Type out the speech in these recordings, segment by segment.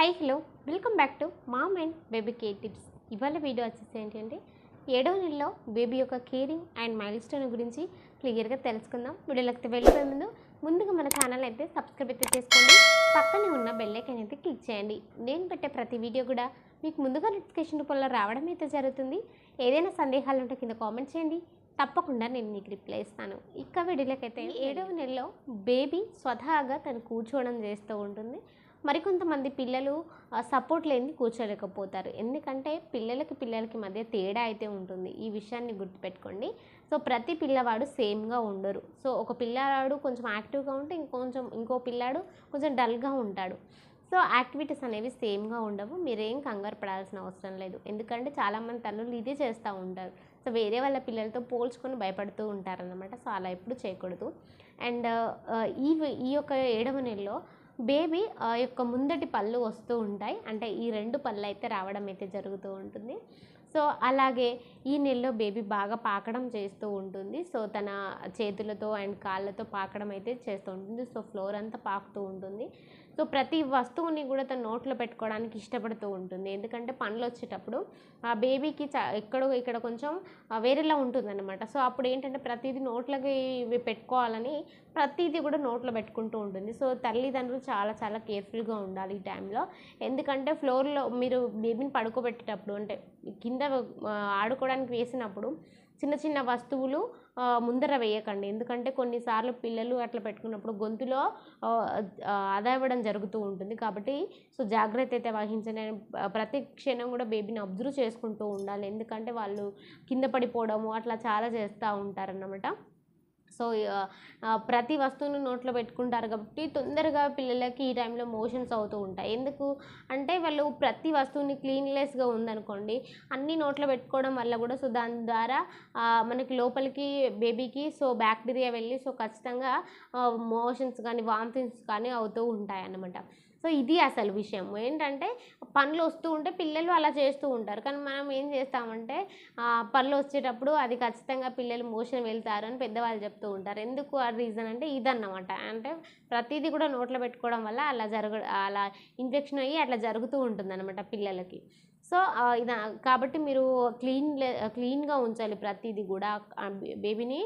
Hi hello welcome back to mom and baby care tips ఇవాళ video వచ్చేసి ఏంటంటే ఏడవ నెలలో బేబీ యొక్క కేరింగ్ అండ్ మైల్ స్టోన్ గురించి క్లియర్గా తెలుసుకుందాం. వీడియోలోకి వెళ్ళిపోయే ముందు ముందుగా మన ఛానల్ అయితే సబ్స్క్రైబ్ అయితే చేసుకోండి. పక్కనే ఉన్న బెల్ ఐకాన్ అయితే క్లిక్ చేయండి. నేను పెట్టే ప్రతి వీడియో కూడా మీకు ముందుగా నోటిఫికేషన్ రూపంలో రావడం అయితే జరుగుతుంది. ఏదైనా సందేహాలు ఉంటే కింద కామెంట్ చేయండి. తప్పకుండా నేను మీకు రిప్లై ఇస్తాను. ఇక వీడియోలకైతే ఏడవ నెలలో బేబీ స్వతహాగా తను కూర్చోవడం చేస్తూ ఉంటుంది. మరికొంతమంది పిల్లలు సపోర్ట్ లేని కూర్చోలేకపోతారు. ఎందుకంటే పిల్లలకి పిల్లలకి మధ్య తేడా అయితే ఉంటుంది. ఈ విషయాన్ని గుర్తుపెట్టుకోండి. సో ప్రతి పిల్లవాడు సేమ్గా ఉండరు. సో ఒక పిల్లవాడు కొంచెం యాక్టివ్గా ఉంటే ఇంకొంచెం ఇంకో పిల్లాడు కొంచెం డల్గా ఉంటాడు. సో యాక్టివిటీస్ అనేవి సేమ్గా ఉండవు. మీరేం కంగారు పడాల్సిన అవసరం లేదు. ఎందుకంటే చాలామంది తల్లులు ఇదే చేస్తూ ఉంటారు. సో వేరే వాళ్ళ పిల్లలతో పోల్చుకొని భయపడుతూ ఉంటారన్నమాట. సో అలా ఎప్పుడు చేయకూడదు. అండ్ ఈ ఈ యొక్క ఏడవ నెలలో బేబీ ఆ యొక్క ముందటి పళ్ళు వస్తూ ఉంటాయి. అంటే ఈ రెండు పళ్ళు అయితే రావడం అయితే జరుగుతూ ఉంటుంది. సో అలాగే ఈ నెలలో బేబీ బాగా పాకడం చేస్తూ ఉంటుంది. సో తన చేతులతో అండ్ కాళ్ళతో పాకడం అయితే చేస్తూ ఉంటుంది. సో ఫ్లోర్ అంతా పాకుతూ ఉంటుంది. సో ప్రతి వస్తువుని కూడా తన నోట్లో పెట్టుకోవడానికి ఇష్టపడుతూ ఉంటుంది. ఎందుకంటే పనులు వచ్చేటప్పుడు ఆ బేబీకి చ ఎక్కడో ఇక్కడ కొంచెం వేరేలా ఉంటుందన్నమాట. సో అప్పుడు ఏంటంటే ప్రతిదీ నోట్లకి పెట్టుకోవాలని ప్రతిదీ కూడా నోట్లో పెట్టుకుంటూ ఉంటుంది. సో తల్లిదండ్రులు చాలా చాలా కేర్ఫుల్గా ఉండాలి ఈ టైంలో. ఎందుకంటే ఫ్లోర్లో మీరు బేబీని పడుకోబెట్టేటప్పుడు అంటే కింద కింద ఆడుకోవడానికి వేసినప్పుడు చిన్న చిన్న వస్తువులు ముందర వేయకండి. ఎందుకంటే కొన్నిసార్లు పిల్లలు అట్లా పెట్టుకున్నప్పుడు గొంతులో అదవ్వడం జరుగుతూ ఉంటుంది. కాబట్టి సో జాగ్రత్త అయితే వహించండి. ప్రతి క్షణం కూడా బేబీని అబ్జర్వ్ చేసుకుంటూ ఉండాలి. ఎందుకంటే వాళ్ళు కింద పడిపోవడము అట్లా చాలా చేస్తూ ఉంటారన్నమాట. సో ప్రతి వస్తువును నోట్లో పెట్టుకుంటారు కాబట్టి తొందరగా పిల్లలకి ఈ టైంలో మోషన్స్ అవుతూ ఉంటాయి. ఎందుకు అంటే వాళ్ళు ప్రతి వస్తువుని క్లీన్లెస్గా ఉందనుకోండి అన్ని నోట్లో పెట్టుకోవడం వల్ల కూడా సో దాని ద్వారా మనకి లోపలికి బేబీకి సో బ్యాక్టీరియా వెళ్ళి సో ఖచ్చితంగా మోషన్స్ కానీ వామిటింగ్స్ కానీ అవుతూ ఉంటాయి అన్నమాట సో ఇది అసలు విషయం. ఏంటంటే పనులు వస్తూ ఉంటే పిల్లలు అలా చేస్తూ ఉంటారు. కానీ మనం ఏం చేస్తామంటే పనులు వచ్చేటప్పుడు అది ఖచ్చితంగా పిల్లలు మోషన్ వెళ్తారు అని పెద్దవాళ్ళు చెప్తూ ఉంటారు. ఎందుకు ఆ రీజన్ అంటే ఇదన్నమాట. అంటే ప్రతిదీ కూడా నోట్లో పెట్టుకోవడం వల్ల అలా జరగ అలా ఇన్ఫెక్షన్ అయ్యి అట్లా జరుగుతూ ఉంటుంది అనమాట పిల్లలకి. సో ఇది కాబట్టి మీరు క్లీన్ క్లీన్గా ఉంచాలి ప్రతిదీ కూడా. బేబీని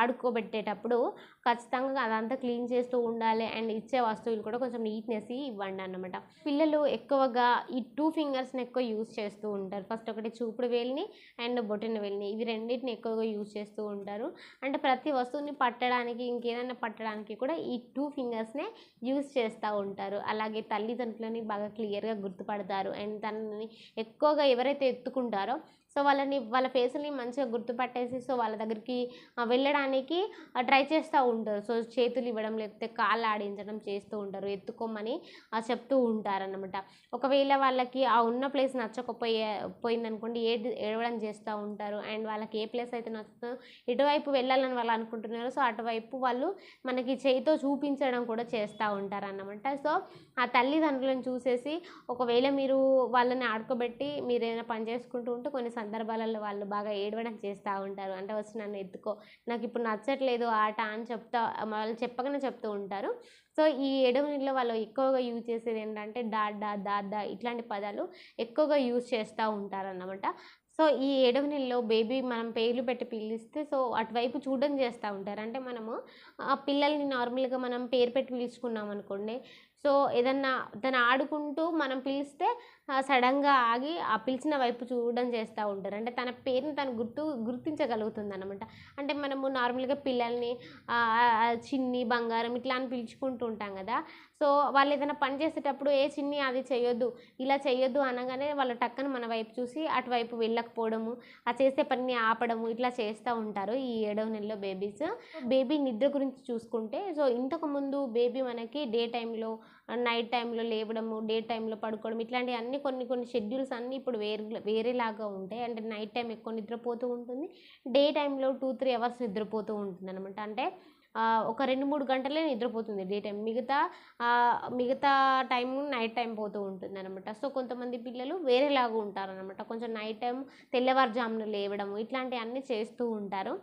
ఆడుకోబెట్టేటప్పుడు ఖచ్చితంగా అదంతా క్లీన్ చేస్తూ ఉండాలి. అండ్ ఇచ్చే వస్తువులు కూడా కొంచెం నీట్నెస్ ఇవ్వండి అన్నమాట. పిల్లలు ఎక్కువగా ఈ టూ ఫింగర్స్ని ఎక్కువ యూస్ చేస్తూ ఉంటారు. ఫస్ట్ ఒకటి చూపుడు వేలిని అండ్ బొటన వేలిని. ఇవి రెండింటిని ఎక్కువగా యూజ్ చేస్తూ ఉంటారు. అంటే ప్రతి వస్తువుని పట్టడానికి ఇంకేదైనా పట్టడానికి కూడా ఈ టూ ఫింగర్స్నే యూస్ చేస్తూ ఉంటారు. అలాగే తల్లిదండ్రులని బాగా క్లియర్గా గుర్తుపడతారు. అండ్ తనని ఎక్కువగా ఎవరైతే ఎత్తుకుంటారో సో వాళ్ళని వాళ్ళ ఫేస్ని మంచిగా గుర్తుపట్టేసి సో వాళ్ళ దగ్గరికి వెళ్ళడానికి ట్రై చేస్తూ ఉంటారు. సో చేతులు ఇవ్వడం లేకపోతే కాళ్ళు ఆడించడం చేస్తూ ఉంటారు ఎత్తుకోమని చెప్తూ ఉంటారనమాట ఒకవేళ వాళ్ళకి ఆ ఉన్న ప్లేస్ నచ్చకపోయే పోయిందనుకోండి ఏడు ఏడవడం చేస్తూ ఉంటారు. అండ్ వాళ్ళకి ఏ ప్లేస్ అయితే నచ్చుతుందో ఎటువైపు వెళ్ళాలని వాళ్ళు అనుకుంటున్నారో సో అటువైపు వాళ్ళు మనకి చేయితో చూపించడం కూడా చేస్తూ ఉంటారు అన్నమాట సో ఆ తల్లిదండ్రులను చూసేసి ఒకవేళ మీరు వాళ్ళని ఆడుకోబెట్టి మీరు ఏదైనా పని చేసుకుంటూ ఉంటే కొన్ని సందర్భాలలో వాళ్ళు బాగా ఏడవడం చేస్తూ ఉంటారు. అంటే వచ్చి నన్ను ఎత్తుకో నాకు ఇప్పుడు నచ్చట్లేదు ఆట అని చెప్తా వాళ్ళు చెప్పకనే చెప్తూ ఉంటారు. సో ఈ ఏడవనిలో వాళ్ళు ఎక్కువగా యూజ్ చేసేది ఏంటంటే డాడా దాదా ఇట్లాంటి పదాలు ఎక్కువగా యూజ్ చేస్తూ ఉంటారన్నమాట. సో ఈ ఏడవ బేబీ మనం పేర్లు పెట్టి పిలిస్తే సో అటువైపు చూడడం చేస్తూ ఉంటారు. అంటే మనము ఆ పిల్లల్ని నార్మల్గా మనం పేరు పెట్టి పిలుచుకున్నాం అనుకోండి సో ఏదన్నా తను ఆడుకుంటూ మనం పిలిస్తే సడన్గా ఆగి ఆ పిలిచిన వైపు చూడడం చేస్తూ ఉంటారు. అంటే తన పేరుని తను గుర్తు గుర్తించగలుగుతుంది అనమాట అంటే మనము నార్మల్గా పిల్లల్ని చిన్ని బంగారం ఇట్లా అని పిలుచుకుంటూ ఉంటాం కదా. సో వాళ్ళు ఏదైనా పని చేసేటప్పుడు ఏ చిన్ని అది చేయొద్దు ఇలా చేయొద్దు అనగానే వాళ్ళ టక్కన మన వైపు చూసి అటువైపు వెళ్ళకపోవడము ఆ చేసే పనిని ఆపడము ఇట్లా చేస్తూ ఉంటారు ఈ ఏడవ నెలలో బేబీస్. బేబీ నిద్ర గురించి చూసుకుంటే సో ఇంతకుముందు బేబీ మనకి డే టైంలో నైట్ టైంలో లేవడము డే టైంలో పడుకోవడం ఇట్లాంటి అన్ని కొన్ని కొన్ని షెడ్యూల్స్ అన్నీ ఇప్పుడు వేరే వేరేలాగా ఉంటాయి. అంటే నైట్ టైం ఎక్కువ నిద్రపోతూ ఉంటుంది డే టైంలో టూ త్రీ అవర్స్ నిద్రపోతూ ఉంటుంది అనమాట అంటే ఒక రెండు మూడు గంటలే నిద్రపోతుంది డే టైం. మిగతా మిగతా టైం నైట్ టైం పోతూ ఉంటుంది అనమాట సో కొంతమంది పిల్లలు వేరేలాగా ఉంటారనమాట కొంచెం నైట్ టైం తెల్లవారుజామున లేవడం ఇట్లాంటివన్నీ చేస్తూ ఉంటారు.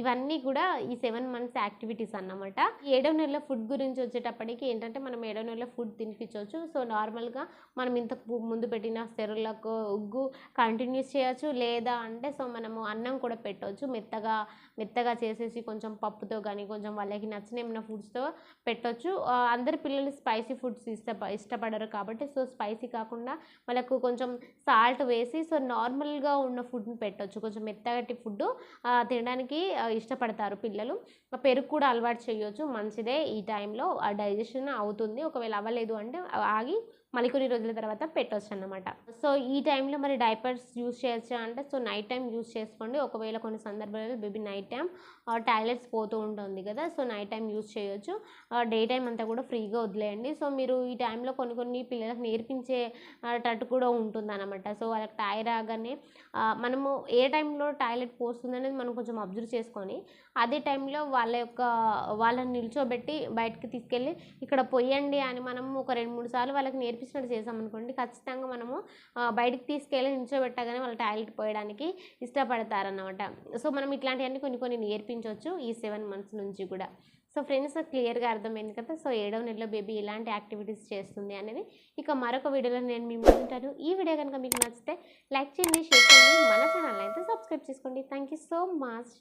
ఇవన్నీ కూడా ఈ సెవెన్ మంత్స్ యాక్టివిటీస్ అన్నమాట. ఏడవ నెలల ఫుడ్ గురించి వచ్చేటప్పటికి ఏంటంటే మనం ఏడవ నెలల ఫుడ్ తినిపించవచ్చు. సో నార్మల్గా మనం ఇంతకు ముందు పెట్టిన సెరులకు ఉగ్గు కంటిన్యూస్ చేయొచ్చు. లేదా అంటే సో మనము అన్నం కూడా పెట్టవచ్చు మెత్తగా మెత్తగా చేసేసి కొంచెం పప్పుతో కానీ కొంచెం వాళ్ళకి నచ్చిన ఏమైనా ఫుడ్స్తో పెట్టొచ్చు. అందరు పిల్లలు స్పైసీ ఫుడ్స్ ఇష్ట ఇష్టపడరు కాబట్టి సో స్పైసీ కాకుండా వాళ్ళకు కొంచెం సాల్ట్ వేసి సో నార్మల్గా ఉన్న ఫుడ్ని పెట్టొచ్చు. కొంచెం మెత్తగట్టి ఫుడ్ తినడానికి ఇష్టపడతారు పిల్లలు. పెరుగు కూడా అలవాటు చేయొచ్చు. మంచిదే ఈ టైంలో. ఆ డైజెషన్ అవుతుంది. ఒకవేళ అవ్వలేదు అంటే ఆగి మళ్ళీ కొన్ని రోజుల తర్వాత పెట్టవచ్చు అన్నమాట సో ఈ టైంలో మరి డైపర్స్ యూస్ చేయొచ్చా అంటే సో నైట్ టైం యూస్ చేసుకోండి. ఒకవేళ కొన్ని సందర్భాలలో బేబీ నైట్ టైం టాయిలెట్స్ పోతూ ఉంటుంది కదా సో నైట్ టైం యూస్ చేయొచ్చు. డే టైం అంతా కూడా ఫ్రీగా వదిలేయండి. సో మీరు ఈ టైంలో కొన్ని కొన్ని పిల్లలకు నేర్పించే టట్టు కూడా ఉంటుంది అనమాట సో వాళ్ళకి టైర్ రాగానే మనము ఏ టైంలో టాయిలెట్ పోస్తుంది అనేది మనం కొంచెం అబ్జర్వ్ చేసుకొని అదే టైంలో వాళ్ళ యొక్క వాళ్ళని నిల్చోబెట్టి బయటకు తీసుకెళ్ళి ఇక్కడ పోయండి అని మనం ఒక రెండు మూడు సార్లు వాళ్ళకి నేర్పి నేర్పించినట్టు చేసామనుకోండి ఖచ్చితంగా మనము బయటికి తీసుకెళ్ళి నిల్చోబెట్టగానే వాళ్ళు టాయిలెట్ పోయడానికి ఇష్టపడతారన్నమాట. సో మనం ఇట్లాంటివన్నీ కొన్ని కొన్ని నేర్పించవచ్చు ఈ సెవెన్ మంత్స్ నుంచి కూడా. సో ఫ్రెండ్స్ క్లియర్గా అర్థమైంది కదా? సో ఏడవ నెలలో బేబీ ఇలాంటి యాక్టివిటీస్ చేస్తుంది అనేది ఇక మరొక వీడియోలో నేను మీ ముందు ఉంటాను. ఈ వీడియో కనుక మీకు నచ్చితే లైక్ చేయండి షేర్ చేయండి మన ఛానల్ అయితే సబ్స్క్రైబ్ చేసుకోండి. Thank you so much.